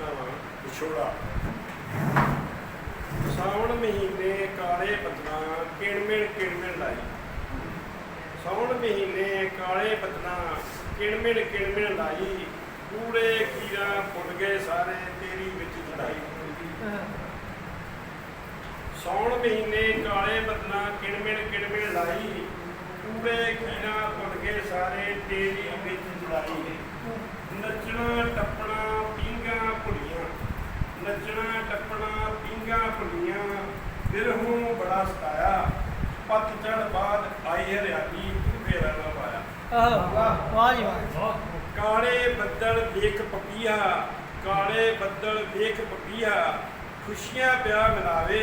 ਵਿਛੋੜਾ। ਸਾਵਣ ਮਹੀਨੇ ਕਾਲੇ ਬੱਦਲਾਂ ਕਿਣਮਿਣ ਕਿਣਮਿਣ ਲਾਈ। ਸਾਵਣ ਮਹੀਨੇ ਕਾਲੇ ਬੱਦਲਾਂ ਕਿਣਮਿਣ ਕਿਣਮਿਣ ਲਾਈ। ਕੂੜੇ ਕੀੜਾ ਫੁੱਟ ਗਏ ਸਾਰੇ, ਤੇਰੀ ਵਿੱਚ ਜੜਾਈ ਸੌਣ ਮਹੀਨੇ ਕਾਲੇ ਬੱਦਲਾਂ ਕਿਣਮਿਣ ਕਿਣਮਿਣ ਲਾਈ। ਕੂੜੇ ਕੀੜਾ ਫੁੱਟ ਗਏ ਸਾਰੇ, ਤੇਰੀ ਵਿੱਚ ਜੜਾਈ ਨੱਚਣਾ ਭੁਲੀਆਂ ਬਿਰਹੋਂ ਬੜਾ ਸਤਾਇਆ। ਪੱਤਝੜ ਬਾਅਦ ਆਈ ਹਰਿਆਲੀ ਫੇਰਾ ਨਾ ਪਾਇਆ। ਆਹ ਵਾਹ ਜੀ ਵਾਹ। ਕਾਲੇ ਬੱਦਲ ਦੇਖ ਪਪੀਆ ਕਾਲੇ ਬੱਦਲ ਦੇਖ ਪਪੀਆ ਖੁਸ਼ੀਆਂ ਪਿਆ ਮਿਲਾਵੇ।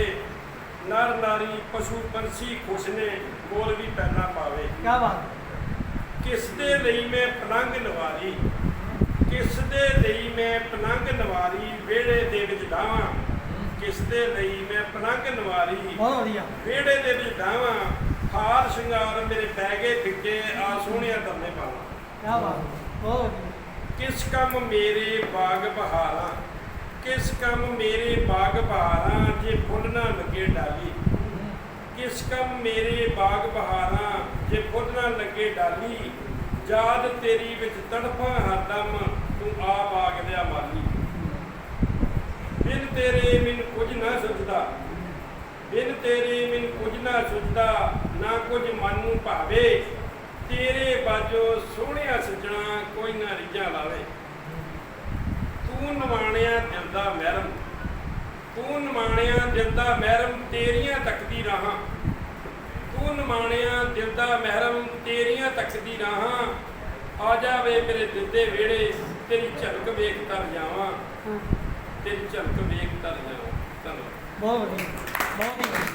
ਨਰ ਨਾਰੀ ਪਸ਼ੂ ਪੰਛੀ ਖੁਸ਼ ਨੇ ਬੋਲ ਵੀ ਪੈਣਾ ਪਾਵੇ। ਕੀ ਬਾਤ। ਕਿਸ ਦੇ ਲਈ ਮੈਂ ਪਲੰਗ ਨਵਾਰੀ? ਕਿਸ ਦੇ ਲਈ ਮੈਂ ਪਲੰਗ ਨਵਾਰੀ? ਵਿਹੜੇ ਦੇ ਵਿੱਚ ਡਾਵਾਂ ਕਿਸ ਦੇ ਲਈ ਮੈਂ ਪਲੰਗ ਨਵਾਰੀ। ਬਹੁਤ ਵਧੀਆ। ਵਿਹੜੇ ਦੇ ਵਿੱਚ ਡਾਵਾਂ ਹਾਰ ਸ਼ਿੰਗਾਰ ਮੇਰੇ ਗਏ ਫਿੱਕੇ ਆ ਸੋਹਣਿਆ ਧਰਨੇ ਪਾਵਾਂ। ਕੀ ਬਾਤ ਬਹੁਤ ਵਧੀਆ। ਕਿਸ ਕੰਮ ਮੇਰੇ ਬਾਗ ਬਹਾਰਾਂ ਕਿਸ ਕੰਮ ਮੇਰੇ ਬਾਗ ਬਹਾਰਾਂ ਜੇ ਫੁੱਲ ਨਾ ਲੱਗੇ ਡਾਲੀ। ਕਿਸ ਕੰਮ ਮੇਰੇ ਬਾਗ ਬਹਾਰਾਂ ਜੇ ਫੁੱਲ ਨਾ ਲੱਗੇ ਡਾਲੀ। ਯਾਦ ਤੇਰੀ ਵਿੱਚ ਤੜਫਾਂ ਹਰਦਮ ਤੂੰ ਆ ਬਾਗ ਦਿਆ ਮਾਲੀ। ਬਿਨ ਤੇਰੇ ਮੈਨੂੰ ਨਾ ਸੁਝਦਾ ਬਿਨ ਤੇਰੇ ਮੈਨੂੰ ਕੁਝ ਨਾ ਸੁਝਦਾ ਨਾ ਕੁਝ ਮਨ ਨੂੰ ਭਾਵੇ ਤੇਰੇ ਬਾਝੋ ਸੋਹਣਿਆ ਸੱਜਣਾ ਕੋਈ ਨਾ ਰਿਝਾ ਲਾਵੇ। ਤੂੰ ਨਵਾਣਿਆ ਦਿਲ ਦਾ ਮਹਿਰਮ ਤੂੰ ਨਵਾਣਿਆ ਦਿਲ ਦਾ ਮਹਿਰਮ ਤੇਰੀਆਂ ਤੱਕਦੀ ਰਾਹਾਂ। ਤੂੰ ਨਮਾਣਿਆ ਦਿਲ ਦਾ ਮਹਿਰਮ ਤੇਰੀਆਂ ਤੱਕਦੀ ਰਾਹਾਂ। ਆ ਜਾਵੇ ਮੇਰੇ ਦਿਲ ਦੇ ਵਿਹੜੇ ਤੇਰੀ ਝਲਕ ਵੇਖ ਤਰ ਜਾਵਾਂ। ਤੇਰੀ ਝਲਕ ਵੇਖ ਤਰ ਜਾਵਾਂ। ਧੰਨਵਾਦ ਬਹੁਤ ਵਧੀਆ ਬਹੁਤ ਵਧੀਆ